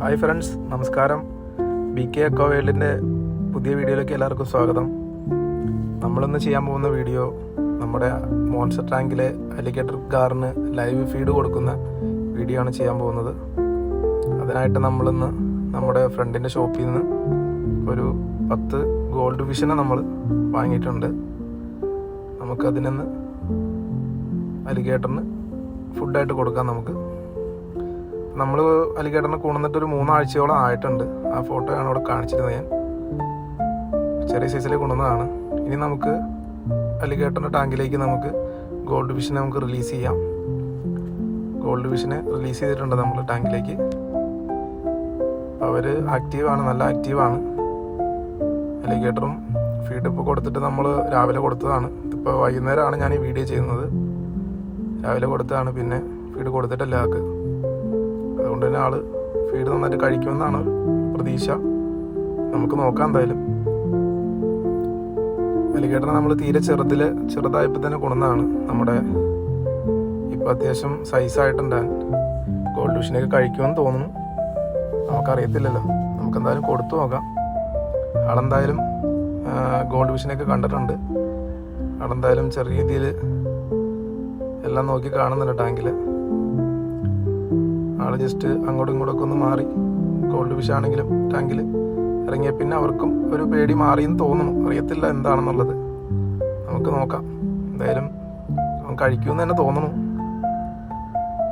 Hi friends നമസ്കാരം. B K echo വേൾഡിന്റെ പുതിയ വീഡിയോയിലേക്ക് എല്ലാവർക്കും സ്വാഗതം. നമ്മളിന്ന് ചെയ്യാൻ പോകുന്ന വീഡിയോ നമ്മുടെ മോൺസ്റ്റർ ടാങ്കിലെ അലിഗേറ്റർ കാറിന് ലൈവ് ഫീഡ് കൊടുക്കുന്ന വീഡിയോ ആണ് ചെയ്യാൻ പോകുന്നത്. അതിനായിട്ട് നമ്മളിന്ന് നമ്മുടെ ഫ്രണ്ടിന്റെ ഷോപ്പിൽ നിന്ന് ഒരു പത്ത് ഗോൾഡ് ഫിഷിനെ നമ്മൾ വാങ്ങിയിട്ടുണ്ട്. നമുക്കതിനൊന്ന് അലിഗേറ്ററിന് ഫുഡായിട്ട് കൊടുക്കാം നമുക്ക്. നമ്മൾ അലിഗേറ്ററിനെ കൊണ്ടുവന്നിട്ട് ഒരു മൂന്നാഴ്ചയോളം ആയിട്ടുണ്ട്. ആ ഫോട്ടോയാണ് ഇവിടെ കാണിച്ചിരുന്നത് ഞാൻ. ചെറിയ സൈസിൽ കൊണ്ടുവന്നതാണ്. ഇനി നമുക്ക് അലിഗേറ്ററിന്റെ ടാങ്കിലേക്ക് നമുക്ക് ഗോൾഡ് ഫിഷിനെ നമുക്ക് റിലീസ് ചെയ്യാം. ഗോൾഡ് ഫിഷിനെ റിലീസ് ചെയ്തിട്ടുണ്ട് നമ്മൾ ടാങ്കിലേക്ക്. അവർ ആക്റ്റീവാണ് നല്ല ആക്റ്റീവാണ് അലിഗേറ്ററും ഫീഡ് ഇപ്പോൾ കൊടുത്തിട്ട് നമ്മൾ രാവിലെ കൊടുത്തതാണ്. ഇപ്പോൾ വൈകുന്നേരമാണ് ഞാൻ ഈ വീഡിയോ ചെയ്യുന്നത്. രാവിലെ കൊടുത്തതാണ് പിന്നെ ഫീഡ് കൊടുത്തിട്ടല്ല ആൾക്ക്. അതുകൊണ്ട് തന്നെ ആൾ ഫീഡ് നന്നായിട്ട് കഴിക്കുമെന്നാണ് പ്രതീക്ഷ. നമുക്ക് നോക്കാം എന്തായാലും. അലിഗേറ്റർ നമ്മൾ തീരെ ചെറുതിൽ ചെറുതായപ്പോൾ തന്നെ കൊണ്ടുവന്നതാണ് നമ്മുടെ ഇപ്പം അത്യാവശ്യം സൈസായിട്ടുണ്ട് ഗോൾഡ് ഫിഷിനൊക്കെ കഴിക്കുമെന്ന് തോന്നുന്നു. നമുക്കറിയത്തില്ലല്ലോ. നമുക്കെന്തായാലും കൊടുത്തു നോക്കാം. ആളെന്തായാലും ഗോൾഡ് ഫിഷിനൊക്കെ കണ്ടിട്ടുണ്ട്. ആളെന്തായാലും ചെറിയ രീതിയിൽ എല്ലാം നോക്കി കാണുന്നുണ്ട് ടാങ്കിൽ ആൾ ജസ്റ്റ് അങ്ങോട്ടും ഇങ്ങോട്ടൊക്കെ ഒന്ന് മാറി. ഗോൾഡ് ആണെങ്കിലും ടാങ്കിൽ ഇറങ്ങിയ പിന്നെ അവർക്കും ഒരു പേടി മാറിയെന്ന് തോന്നുന്നു. അറിയത്തില്ല എന്താണെന്നുള്ളത്. നമുക്ക് നോക്കാം. എന്തായാലും അവൻ കഴിക്കുമെന്ന് തന്നെ തോന്നുന്നു.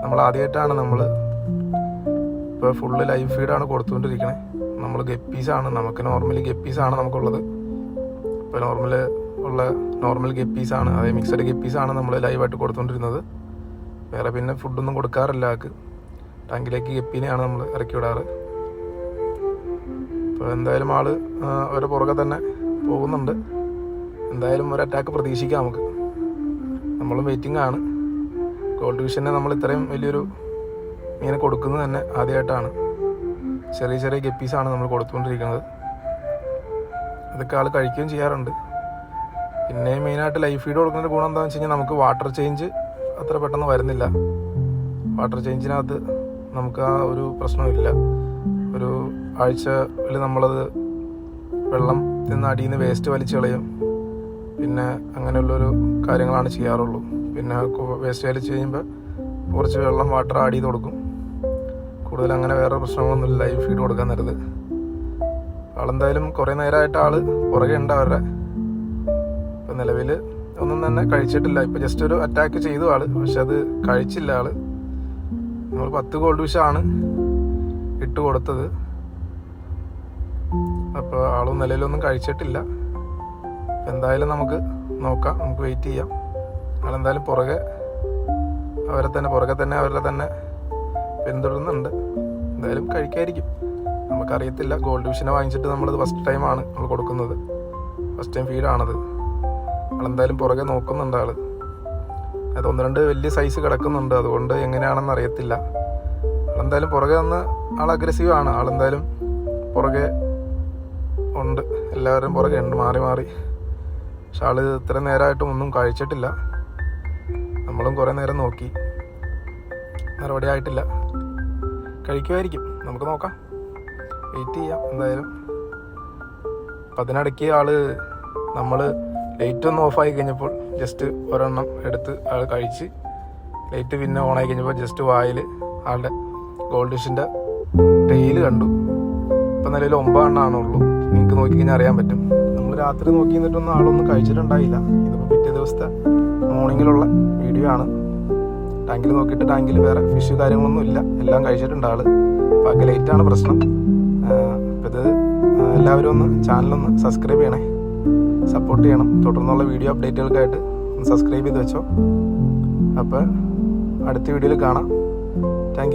നമ്മൾ ആദ്യമായിട്ടാണ് നമ്മൾ ഇപ്പോൾ ഫുള്ള് ലൈവ് ഫീഡാണ് കൊടുത്തുകൊണ്ടിരിക്കണേ. നമ്മൾ ഗപ്പീസാണ് നമുക്ക് നോർമലി ഗപ്പീസാണ് നമുക്കുള്ളത്. ഇപ്പോൾ നോർമൽ ഉള്ള നോർമൽ ഗപ്പീസാണ് അതായത് മിക്സഡ് ഗപ്പീസാണ് നമ്മൾ ലൈവായിട്ട് കൊടുത്തുകൊണ്ടിരുന്നത്. വേറെ പിന്നെ ഫുഡൊന്നും കൊടുക്കാറില്ല ആൾക്ക്. ടാങ്കിലേക്ക് ഗപ്പീനെയാണ് നമ്മൾ ഇറക്കി വിടാറ് അപ്പോൾ എന്തായാലും ആൾ ഒരു പുറകെ തന്നെ പോകുന്നുണ്ട്. എന്തായാലും ഒരു അറ്റാക്ക് പ്രതീക്ഷിക്കാം നമുക്ക്. നമ്മൾ വെയിറ്റിംഗ് ആണ്. ഗോൾഡ് ഡിവിഷനെ നമ്മൾ ഇത്രയും വലിയൊരു മീനെ കൊടുക്കുന്നത് തന്നെ ആദ്യമായിട്ടാണ് ചെറിയ ചെറിയ ഗപ്പീസാണ് നമ്മൾ കൊടുത്തുകൊണ്ടിരിക്കുന്നത്. അതൊക്കെ ആൾ കഴിക്കുകയും ചെയ്യാറുണ്ട്. പിന്നെ മെയിനായിട്ട് ലൈഫ് ഫീഡ് കൊടുക്കുന്ന ഗുണം എന്താണെന്ന് വെച്ച് കഴിഞ്ഞാൽ നമുക്ക് വാട്ടർ ചേഞ്ച് അത്ര പെട്ടെന്ന് വരുന്നില്ല. വാട്ടർ ചേഞ്ചിനകത്ത് നമുക്ക് ആ ഒരു പ്രശ്നമില്ല. ഒരു ആഴ്ചയിൽ നമ്മളത് വെള്ളം നിന്ന് അടിയിൽ നിന്ന് വേസ്റ്റ് വലിച്ചു കളയും. പിന്നെ അങ്ങനെയുള്ളൊരു കാര്യങ്ങളാണ് ചെയ്യാറുള്ളൂ. പിന്നെ വേസ്റ്റ് വലിച്ചു കഴിയുമ്പോൾ കുറച്ച് വെള്ളം വാട്ടർ ആഡ് ചെയ്ത് കൊടുക്കും. കൂടുതൽ അങ്ങനെ വേറെ പ്രശ്നങ്ങളൊന്നുമില്ല ലൈഫ് ഫീഡ് കൊടുക്കാൻ നേരത്ത്. ആളെന്തായാലും കുറേ നേരമായിട്ട് ആൾ പുറകെ ഉണ്ട് അവരുടെ. ഇപ്പം നിലവിൽ ഒന്നും തന്നെ കഴിച്ചിട്ടില്ല. ഇപ്പം ജസ്റ്റ് ഒരു അറ്റാക്ക് ചെയ്തു ആൾ പക്ഷെ അത് കഴിച്ചില്ല ആൾ. നമ്മൾ പത്ത് ഗോൾഡ് വിഷാണ് ഇട്ട് കൊടുത്തത്. അപ്പോൾ ആളും നിലയിലൊന്നും കഴിച്ചിട്ടില്ല. എന്തായാലും നമുക്ക് നോക്കാം നമുക്ക് വെയിറ്റ് ചെയ്യാം. ആളെന്തായാലും പുറകെ അവരെ തന്നെ പുറകെ തന്നെ അവരെ തന്നെ പിന്തുടരുന്നുണ്ട്. എന്തായാലും കഴിക്കായിരിക്കും. നമുക്കറിയത്തില്ല ഗോൾഡ് വിഷനെ വാങ്ങിച്ചിട്ട് നമ്മളത് ഫസ്റ്റ് ടൈമാണ് നമ്മൾ കൊടുക്കുന്നത്. ഫസ്റ്റ് ടൈം ഫീഡാണത് ആളെന്തായാലും പുറകെ നോക്കുന്നുണ്ട് ആൾ. അത് ഒന്ന് രണ്ട് വലിയ സൈസ് കിടക്കുന്നുണ്ട്. അതുകൊണ്ട് എങ്ങനെയാണെന്ന് അറിയത്തില്ല. എന്തായാലും പുറകെ വന്ന് ആൾ അഗ്രസീവ് ആണ്. ആളെന്തായാലും പുറകെ ഉണ്ട്. എല്ലാവരും പുറകെ ഉണ്ട്. മാറി മാറി. പക്ഷെ ആൾ ഇത്ര നേരമായിട്ടും ഒന്നും കഴിച്ചിട്ടില്ല. നമ്മളും കുറേ നേരം നോക്കി. മറുപടി ആയിട്ടില്ല. കഴിക്കുമായിരിക്കും. നമുക്ക് നോക്കാം. വെയിറ്റ് ചെയ്യാം. എന്തായാലും. അപ്പം അതിനിടയ്ക്ക് ആൾ നമ്മൾ ലൈറ്റ് ഒന്ന് ഓഫായി കഴിഞ്ഞപ്പോൾ ജസ്റ്റ് ഒരെണ്ണം എടുത്ത് ആൾ കഴിച്ച് ലൈറ്റ് പിന്നെ ഓണായി കഴിഞ്ഞപ്പോൾ ജസ്റ്റ് വായിൽ ആളുടെ ഗോൾഡ് ഫിഷിന്റെ ടെയിൽ കണ്ടു. ഇപ്പം നിലയിൽ ഒമ്പതെണ്ണാണുള്ളൂ നിങ്ങൾക്ക് നോക്കി കഴിഞ്ഞാൽ അറിയാൻ പറ്റും. നമ്മൾ രാത്രി നോക്കി നിന്നിട്ടൊന്നും ആളൊന്നും കഴിച്ചിട്ടുണ്ടായില്ല. ഇതിപ്പോൾ പിറ്റേ ദിവസത്തെ മോർണിംഗിലുള്ള വീഡിയോ ആണ്. ടാങ്കിൽ നോക്കിയിട്ട് ടാങ്കിൽ വേറെ ഫിഷ് കാര്യങ്ങളൊന്നും ഇല്ല. എല്ലാം കഴിച്ചിട്ടുണ്ട് ആൾ. ബാക്കി ലേറ്റാണ് പ്രശ്നം. അപ്പം ഇത് എല്ലാവരും ഒന്ന് ചാനലൊന്ന് സബ്സ്ക്രൈബ് ചെയ്യണേ. സപ്പോർട്ട് ചെയ്യണം. തുടർന്നുള്ള വീഡിയോ അപ്ഡേറ്റുകൾക്കായിട്ട് സബ്സ്ക്രൈബ് ചെയ്ത് വെച്ചോ. അപ്പോൾ അടുത്ത വീഡിയോയിൽ കാണാം. താങ്ക്